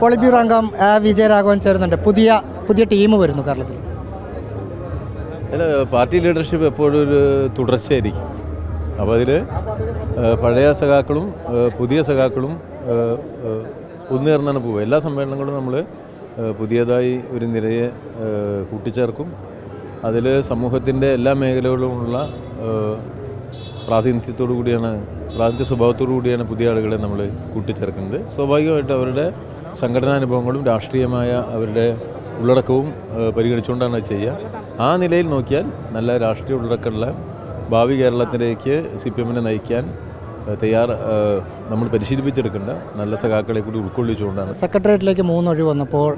Polit bureau അംഗം വിജയരാഘവൻ ചേരുന്നുണ്ട്. പുതിയ പുതിയ ടീം വരുന്നു കേരളത്തിൽ. അല്ല പാർട്ടി ലീഡർഷിപ്പ് എപ്പോഴും ഒരു തുടർച്ചയായിരിക്കും. അപ്പോൾ അതിൽ പഴയ സഖാക്കളും പുതിയ സഖാക്കളും ഒന്നുചേർന്നാണ് പോവുക. എല്ലാ സമ്മേളനങ്ങളും നമ്മൾ പുതിയതായി ഒരു നിരയെ കൂട്ടിച്ചേർക്കും. അതിൽ സമൂഹത്തിന്റെ എല്ലാ മേഖലകളിലുമുള്ള പ്രാതിനിധ്യത്തോടു കൂടിയാണ് പ്രാതിനിധ്യ സ്വഭാവത്തോടു കൂടിയാണ് പുതിയ ആളുകളെ നമ്മൾ കൂട്ടിച്ചേർക്കുന്നത്. സ്വാഭാവികമായിട്ട് അവരുടെ സംഘടനാനുഭവങ്ങളും രാഷ്ട്രീയമായ അവരുടെ ഉള്ളടക്കവും പരിഗണിച്ചുകൊണ്ടാണ് ചെയ്യുക. ആ നിലയിൽ നോക്കിയാൽ നല്ല രാഷ്ട്രീയ ഉള്ളടക്കമുള്ള ഭാവി കേരളത്തിലേക്ക് സി പി എമ്മിനെ നയിക്കാൻ തയ്യാർ നമ്മൾ പരിശീലിപ്പിച്ചെടുക്കേണ്ട നല്ല സഖാക്കളെ കൂടി ഉൾക്കൊള്ളിച്ചുകൊണ്ടാണ്. സെക്രട്ടേറിയറ്റിലേക്ക് മൂന്ന് ഒഴിവ് വന്നപ്പോൾ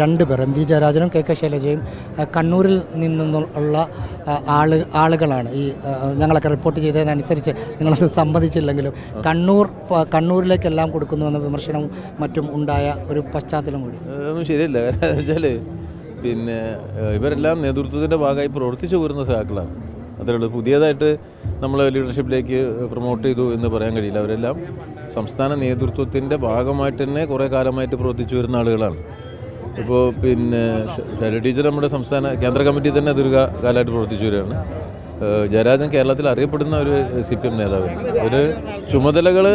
രണ്ട് പേർ എം വി ജയരാജനും കെ കെ ശൈലജയും കണ്ണൂരിൽ നിന്നുള്ള ആൾ ആളുകളാണ്. ഈ ഞങ്ങളൊക്കെ റിപ്പോർട്ട് ചെയ്തതിനനുസരിച്ച് നിങ്ങളത് സമ്മതിച്ചില്ലെങ്കിലും കണ്ണൂർ കണ്ണൂരിലേക്കെല്ലാം കൊടുക്കുന്നുവെന്ന വിമർശനവും മറ്റും ഉണ്ടായ ഒരു പശ്ചാത്തലം കൂടി. അതൊന്നും ശരിയല്ല. കാരണം വെച്ചാൽ പിന്നെ ഇവരെല്ലാം നേതൃത്വത്തിന്റെ ഭാഗമായി പ്രവർത്തിച്ചു പോരുന്ന സഖാക്കളാണ്. അതേ ഉള്ളൂ. പുതിയതായിട്ട് നമ്മൾ ലീഡർഷിപ്പിലേക്ക് പ്രൊമോട്ട് ചെയ്തു എന്ന് പറയാൻ കഴിയില്ല. അവരെല്ലാം സംസ്ഥാന നേതൃത്വത്തിന്റെ ഭാഗമായിട്ട് തന്നെ കുറേ കാലമായിട്ട് പ്രവർത്തിച്ചു വരുന്ന ആളുകളാണ്. ഇപ്പോൾ പിന്നെ ശൈല ടീച്ചർ നമ്മുടെ സംസ്ഥാന കേന്ദ്ര കമ്മിറ്റി തന്നെ ദീർഘകാലമായിട്ട് പ്രവർത്തിച്ചു വരികയാണ്. ജയരാജൻ കേരളത്തിൽ അറിയപ്പെടുന്ന ഒരു സി പി എം നേതാവ്. ഒരു ചുമതലകൾ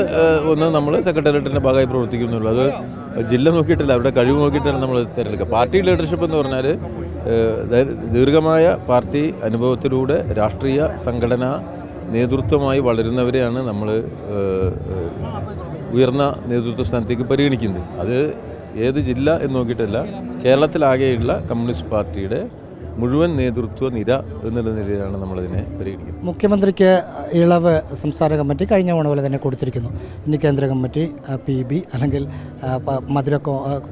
ഒന്ന് നമ്മൾ സെക്രട്ടേറിയറ്റിന്റെ ഭാഗമായി പ്രവർത്തിക്കുന്നുള്ളൂ. അത് ജില്ല നോക്കിയിട്ടില്ല അവരുടെ കഴിവ് നോക്കിയിട്ടാണ് നമ്മൾ തിരഞ്ഞെടുക്കുക. പാർട്ടി ലീഡർഷിപ്പ് എന്ന് പറഞ്ഞാൽ ദീർഘമായ പാർട്ടി അനുഭവത്തിലൂടെ രാഷ്ട്രീയ സംഘടന നേതൃത്വമായി വളരുന്നവരെയാണ് നമ്മൾ ഉയർന്ന നേതൃത്വ സ്ഥാനത്തേക്ക് പരിഗണിക്കുന്നത്. അത് ഏത് ജില്ല എന്ന് നോക്കിയിട്ടല്ല കേരളത്തിലാകെയുള്ള കമ്മ്യൂണിസ്റ്റ് പാർട്ടിയുടെ മുഴുവൻ നേതൃത്വ നിര എന്നുള്ള നിലയിലാണ് നമ്മളതിനെ പരിഗണിക്കുന്നത്. മുഖ്യമന്ത്രിക്ക് ഇളവ് സംസ്ഥാന കമ്മിറ്റി കഴിഞ്ഞ തവണ പോലെ തന്നെ കൊടുത്തിരിക്കുന്നു. ഇനി കേന്ദ്ര കമ്മിറ്റി പി ബി അല്ലെങ്കിൽ മധുര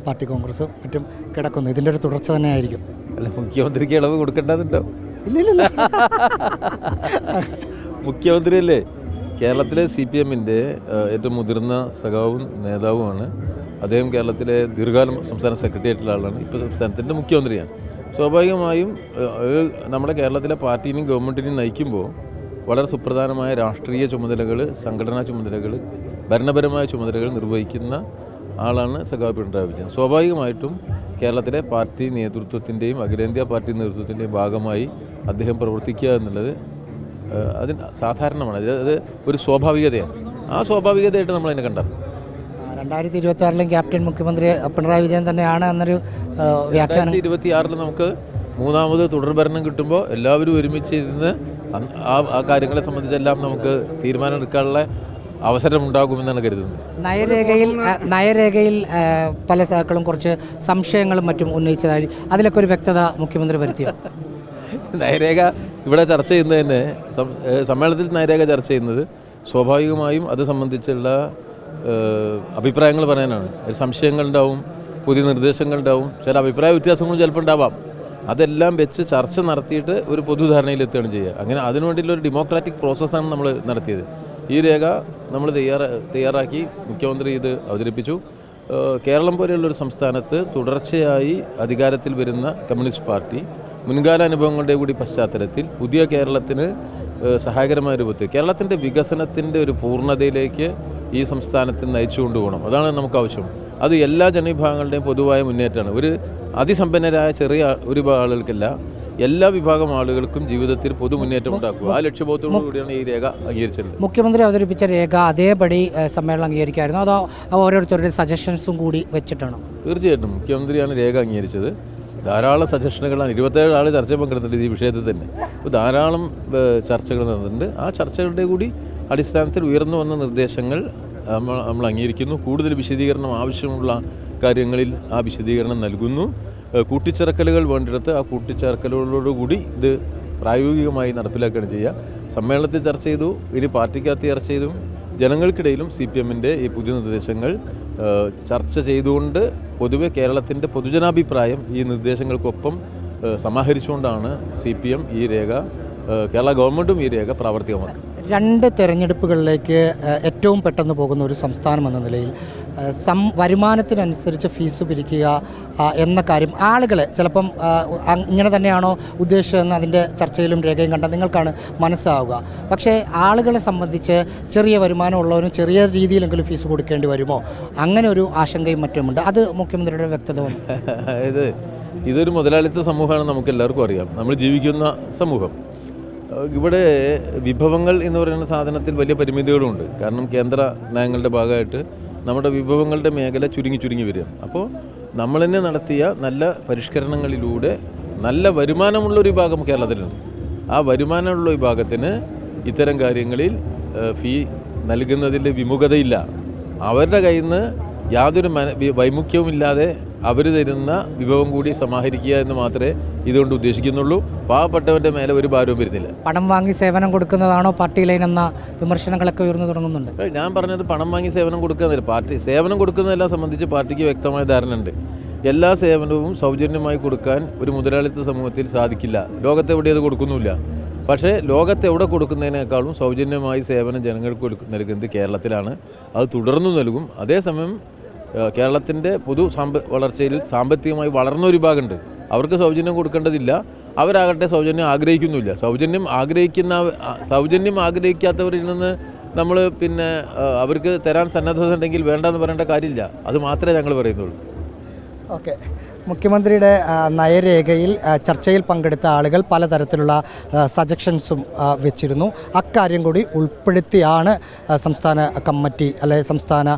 പാർട്ടി കോൺഗ്രസ് മറ്റും കിടക്കുന്നു. ഇതിന്റെ ഒരു തുടർച്ച തന്നെ ആയിരിക്കും. അല്ല മുഖ്യമന്ത്രിക്ക് ഇളവ് കൊടുക്കേണ്ടതുണ്ടോ? മുഖ്യമന്ത്രി അല്ലേ കേരളത്തിലെ സി പി എമ്മിന്റെ ഏറ്റവും മുതിർന്ന സഖാവും നേതാവുമാണ്. അദ്ദേഹം കേരളത്തിലെ ദീർഘകാലം സംസ്ഥാന സെക്രട്ടേറിയറ്റിലെ ആളാണ്. ഇപ്പോൾ സംസ്ഥാനത്തിന്റെ മുഖ്യമന്ത്രിയാണ്. സ്വാഭാവികമായും നമ്മുടെ കേരളത്തിലെ പാർട്ടീനെയും ഗവൺമെന്റിനെയും നയിക്കുമ്പോൾ വളരെ സുപ്രധാനമായ രാഷ്ട്രീയ ചുമതലകൾ സംഘടനാ ചുമതലകൾ ഭരണപരമായ ചുമതലകൾ നിർവഹിക്കുന്ന ആളാണ് സഖാവ് പിണറായി വിജയൻ. സ്വാഭാവികമായിട്ടും കേരളത്തിലെ പാർട്ടി നേതൃത്വത്തിന്റെയും അഖിലേന്ത്യാ പാർട്ടി നേതൃത്വത്തിന്റെയും ഭാഗമായി അദ്ദേഹം പ്രവർത്തിക്കുക എന്നുള്ളത് അതിന് സാധാരണമാണ്. അത് ഒരു സ്വാഭാവികതയാണ്. ആ സ്വാഭാവികതയായിട്ട് നമ്മൾ അതിനെ കണ്ടത് രണ്ടായിരത്തി ഇരുപത്തി ആറിലും ക്യാപ്റ്റൻ മുഖ്യമന്ത്രി പിണറായി വിജയൻ തന്നെയാണ് എന്നൊരു വ്യാഖ്യാനം. ഇരുപത്തി ആറിൽ നമുക്ക് മൂന്നാമത് തുടർഭരണം കിട്ടുമ്പോൾ എല്ലാവരും ഒരുമിച്ച് ഇരുന്ന് ആ ആ കാര്യങ്ങളെ സംബന്ധിച്ചെല്ലാം നമുക്ക് തീരുമാനം എടുക്കാനുള്ള അവസരം ഉണ്ടാകുമെന്നാണ് കരുതുന്നത്. നയരേഖയിൽ നയരേഖയിൽ പല സഹാക്കളും കുറച്ച് സംശയങ്ങളും മറ്റും ഉന്നയിച്ചതായി അതിലൊക്കെ ഒരു വ്യക്തത മുഖ്യമന്ത്രി വരുത്തിയോ? നയരേഖ ഇവിടെ ചർച്ച ചെയ്യുന്നത് തന്നെ സമ്മേളനത്തിൽ നയരേഖ ചർച്ച ചെയ്യുന്നത് സ്വാഭാവികമായും അത് സംബന്ധിച്ചുള്ള അഭിപ്രായങ്ങൾ പറയാനാണ്. സംശയങ്ങളുണ്ടാവും പുതിയ നിർദ്ദേശങ്ങളുണ്ടാവും ചില അഭിപ്രായ വ്യത്യാസങ്ങളും ചിലപ്പോൾ ഉണ്ടാവാം. അതെല്ലാം വെച്ച് ചർച്ച നടത്തിയിട്ട് ഒരു പൊതുധാരണയിലെത്തുകയാണ് ചെയ്യുക. അങ്ങനെ അതിനുവേണ്ടിയുള്ള ഒരു ഡെമോക്രാറ്റിക് പ്രോസസ്സാണ് നമ്മൾ നടത്തിയത്. ഈ രേഖ നമ്മൾ തയ്യാറ തയ്യാറാക്കി മുഖ്യമന്ത്രി ഇത് അവതരിപ്പിച്ചു. കേരളം പോലെയുള്ളൊരു സംസ്ഥാനത്ത് തുടർച്ചയായി അധികാരത്തിൽ വരുന്ന കമ്മ്യൂണിസ്റ്റ് പാർട്ടി മുൻകാല അനുഭവങ്ങളുടെ കൂടി പശ്ചാത്തലത്തിൽ പുതിയ കേരളത്തിന് സഹായകരമായ രൂപത്തിൽ കേരളത്തിന്റെ വികസനത്തിന്റെ ഒരു പൂർണതയിലേക്ക് ഈ സംസ്ഥാനത്തിന് നയിച്ചു കൊണ്ടുപോകണം. അതാണ് നമുക്ക് ആവശ്യം. അത് എല്ലാ ജനവിഭാഗങ്ങളുടെയും പൊതുവായ മുന്നേറ്റമാണ്. ഒരു അതിസമ്പന്നരായ ചെറിയ ഒരു ആളുകൾക്കല്ല എല്ലാ വിഭാഗം ആളുകൾക്കും ജീവിതത്തിൽ പൊതു മുന്നേറ്റം ഉണ്ടാക്കുക. ആ ലക്ഷ്യബോധത്തോടു കൂടിയാണ് ഈ രേഖ അംഗീകരിച്ചത് മുഖ്യമന്ത്രി അവതരിപ്പിച്ച രേഖ അതേപടി സമ്മേളനം അംഗീകരിക്കായിരുന്നു. അതോ ഓരോരുത്തരുടെ സജഷൻസും കൂടി വെച്ചിട്ടാണ്? തീർച്ചയായിട്ടും മുഖ്യമന്ത്രിയാണ് രേഖ അംഗീകരിച്ചത്. ധാരാളം സജഷനുകളാണ്. ഇരുപത്തേഴ് ആൾ ചർച്ച പങ്കെടുത്തിട്ടുണ്ട് ഈ വിഷയത്തിൽ തന്നെ. അപ്പോൾ ധാരാളം ചർച്ചകൾ നടന്നിട്ടുണ്ട്. ആ ചർച്ചകളുടെ കൂടി അടിസ്ഥാനത്തിൽ ഉയർന്നു വന്ന നിർദ്ദേശങ്ങൾ നമ്മൾ നമ്മൾ അംഗീകരിക്കുന്നു. കൂടുതൽ വിശദീകരണം ആവശ്യമുള്ള കാര്യങ്ങളിൽ ആ വിശദീകരണം നൽകുന്നു. കൂട്ടിച്ചേർക്കലുകൾ വേണ്ടിടത്ത് ആ കൂട്ടിച്ചേർക്കലുകളോടുകൂടി ഇത് പ്രായോഗികമായി നടപ്പിലാക്കുകയാണ് ചെയ്യുക. സമ്മേളനത്തിൽ ചർച്ച ചെയ്തു. ഇനി പാർട്ടിക്കകത്ത് ചർച്ച ചെയ്തു ജനങ്ങൾക്കിടയിലും സി പി എമ്മിന്റെ ഈ പുതിയ നിർദ്ദേശങ്ങൾ ചർച്ച ചെയ്തുകൊണ്ട് പൊതുവെ കേരളത്തിന്റെ പൊതുജനാഭിപ്രായം ഈ നിർദ്ദേശങ്ങൾക്കൊപ്പം സമാഹരിച്ചുകൊണ്ടാണ് സി പി എം ഈ രേഖ കേരള ഗവൺമെന്റും ഈ രേഖ പ്രാവർത്തികമാക്കുന്നത്. രണ്ട് തെരഞ്ഞെടുപ്പുകളിലേക്ക് ഏറ്റവും പെട്ടെന്ന് പോകുന്ന ഒരു സംസ്ഥാനം എന്ന നിലയിൽ സം വരുമാനത്തിനനുസരിച്ച് ഫീസ് പിരിക്കുക എന്ന കാര്യം ആളുകൾ ചിലപ്പം ഇങ്ങനെ തന്നെയാണോ ഉദ്ദേശിച്ചതെന്ന് അതിന്റെ ചർച്ചയിലും രേഖയും കണ്ട നിങ്ങൾക്കാണ് മനസ്സാവുക. പക്ഷേ ആളുകളെ സംബന്ധിച്ച് ചെറിയ വരുമാനമുള്ളവരും ചെറിയ രീതിയിലെങ്കിലും ഫീസ് കൊടുക്കേണ്ടി വരുമോ? അങ്ങനെ ഒരു ആശങ്കയും മറ്റുമുണ്ട് അത് മുഖ്യമന്ത്രിയുടെ വ്യക്തത അതായത് ഇതൊരു മുതലാളിത്ത സമൂഹമാണ് നമുക്ക് എല്ലാവർക്കും അറിയാം. നമ്മൾ ജീവിക്കുന്ന സമൂഹം. ഇവിടെ വിഭവങ്ങൾ എന്ന് പറയുന്ന സാധനത്തിൽ വലിയ പരിമിതികളുമുണ്ട് കാരണം കേന്ദ്ര നയങ്ങളുടെ ഭാഗമായിട്ട് നമ്മുടെ വിഭവങ്ങളുടെ മേഖല ചുരുങ്ങി ചുരുങ്ങി വരിക. അപ്പോൾ നമ്മൾ തന്നെ നടത്തിയ നല്ല പരിഷ്കരണങ്ങളിലൂടെ നല്ല വരുമാനമുള്ള ഒരു വിഭാഗം കേരളത്തിലുണ്ട്. ആ വരുമാനമുള്ള വിഭാഗത്തിന് ഇത്തരം കാര്യങ്ങളിൽ ഫീ നൽകുന്നതിൽ വിമുഖതയില്ല. അവരുടെ കയ്യിൽ നിന്ന് യാതൊരു വൈമുഖ്യവുമില്ലാതെ അവർ തരുന്ന വിഭവം കൂടി സമാഹരിക്കുക എന്ന് മാത്രമേ ഇതുകൊണ്ട് ഉദ്ദേശിക്കുന്നുള്ളൂ. പാവപ്പെട്ടവന്റെ മേലെ ഒരു ഭാരവും വരുന്നില്ല. പണം വാങ്ങി സേവനം കൊടുക്കുന്നതാണോ പാർട്ടി ലൈൻ എന്ന വിമർശനങ്ങളൊക്കെ ഉയർന്നു തുടങ്ങുന്നുണ്ട്? ഞാൻ പറഞ്ഞത് പണം വാങ്ങി സേവനം കൊടുക്കുക പാർട്ടി സേവനം കൊടുക്കുന്നതെല്ലാം സംബന്ധിച്ച് പാർട്ടിക്ക് വ്യക്തമായ ധാരണയുണ്ട്. എല്ലാ സേവനവും സൗജന്യമായി കൊടുക്കാൻ ഒരു മുതലാളിത്ത സമൂഹത്തിൽ സാധിക്കില്ല. ലോകത്തെവിടെ അത് കൊടുക്കുന്നുമില്ല. പക്ഷേ ലോകത്തെവിടെ കൊടുക്കുന്നതിനേക്കാളും സൗജന്യമായി സേവനം ജനങ്ങൾക്ക് കൊടുക്കുന്ന നൽകുന്നത് കേരളത്തിലാണ്. അത് തുടർന്നു നൽകും. അതേസമയം കേരളത്തിന്റെ പൊതു സാമ്പ വളർച്ചയിൽ സാമ്പത്തികമായി വളർന്ന ഒരു വിഭാഗമുണ്ട്. അവർക്ക് സൗജന്യം കൊടുക്കേണ്ടതില്ല. അവരാകട്ടെ സൗജന്യം ആഗ്രഹിക്കുന്നില്ല സൗജന്യം ആഗ്രഹിക്കുന്ന സൗജന്യം ആഗ്രഹിക്കാത്തവരിൽ നിന്ന് നമ്മൾ പിന്നെ അവർക്ക് തരാൻ സന്നദ്ധത ഉണ്ടെങ്കിൽ വേണ്ടെന്ന് പറയേണ്ട കാര്യമില്ല. അത് മാത്രമേ ഞങ്ങൾ പറയുന്നുള്ളൂ. ഓക്കെ. മുഖ്യമന്ത്രിയുടെ നയരേഖയിൽ ചർച്ചയിൽ പങ്കെടുത്ത ആളുകൾ പലതരത്തിലുള്ള സജഷൻസും വെച്ചിരുന്നു. അക്കാര്യം കൂടി ഉൾപ്പെടുത്തിയാണ് സംസ്ഥാന കമ്മിറ്റി അല്ലെ സംസ്ഥാന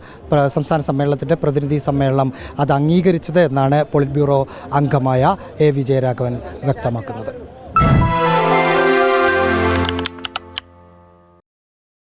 സംസ്ഥാന സമ്മേളനത്തിന്റെ പ്രതിനിധി സമ്മേളനം അത് അംഗീകരിച്ചത് എന്നാണ് പോളിറ്റ് ബ്യൂറോ അംഗമായ എ. വിജയരാഘവൻ വ്യക്തമാക്കുന്നത്.